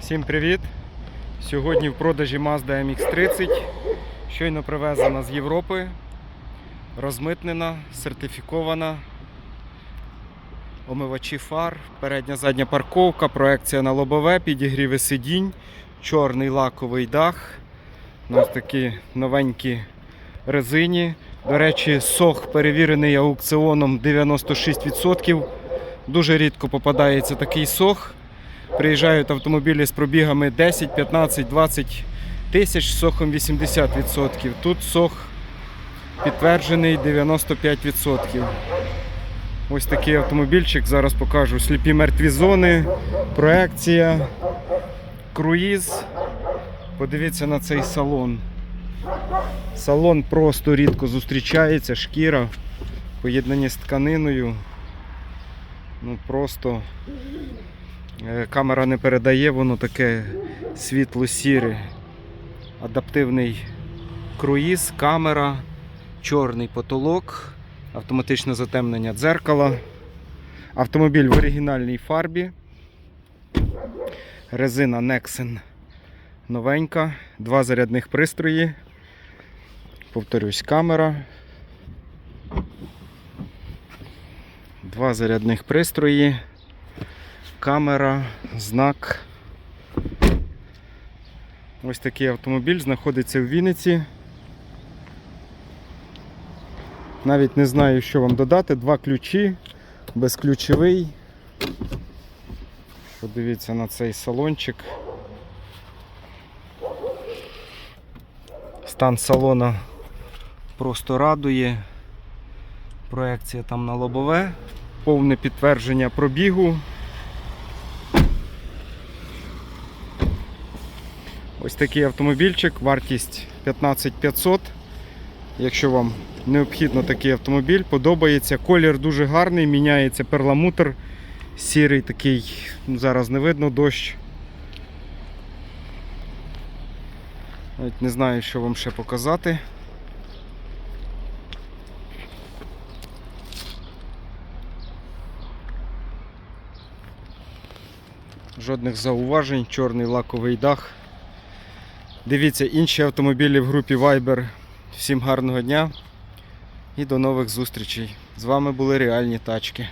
Всім привіт! Сьогодні в продажі Mazda MX-30. Щойно привезена з Європи, розмитнена, сертифікована. Омивачі фар, передня задня парковка, проекція на лобове, підігріви сидінь, чорний лаковий дах. На ось такі новенькі резині. До речі, сох перевірений аукціоном 96%. Дуже рідко попадається такий сох. Приїжджають автомобілі з пробігами 10, 15, 20 тисяч сохом 80%. Тут сох підтверджений 95%. Ось такий автомобільчик. Зараз покажу. Сліпі мертві зони, проекція, круїз. Подивіться на цей салон. Салон просто рідко зустрічається, шкіра, в поєднанні з тканиною. Ну просто Камера не передає, воно таке світло-сіре. Адаптивний круїз, камера, чорний потолок, автоматичне затемнення дзеркала. Автомобіль в оригінальній фарбі. Резина Nexen новенька, два зарядних пристрої. Повторюсь, камера. Два зарядних пристрої камера, знак. Ось такий автомобіль знаходиться в Вінниці. Навіть не знаю, що вам додати. Два ключі, безключовий. Подивіться на цей салончик. Стан салона просто радує. Проекція там на лобове, повне підтвердження пробігу. Ось такий автомобільчик, вартість 15500. Якщо вам необхідно такий автомобіль, подобається. Колір дуже гарний, міняється перламутр. Сірий такий, ну, зараз не видно дощ. Навіть не знаю, що вам ще показати. Жодних зауважень, чорний лаковий дах. Дивіться інші автомобілі в групі Viber. Всім гарного дня і до нових зустрічей. З вами були реальні тачки.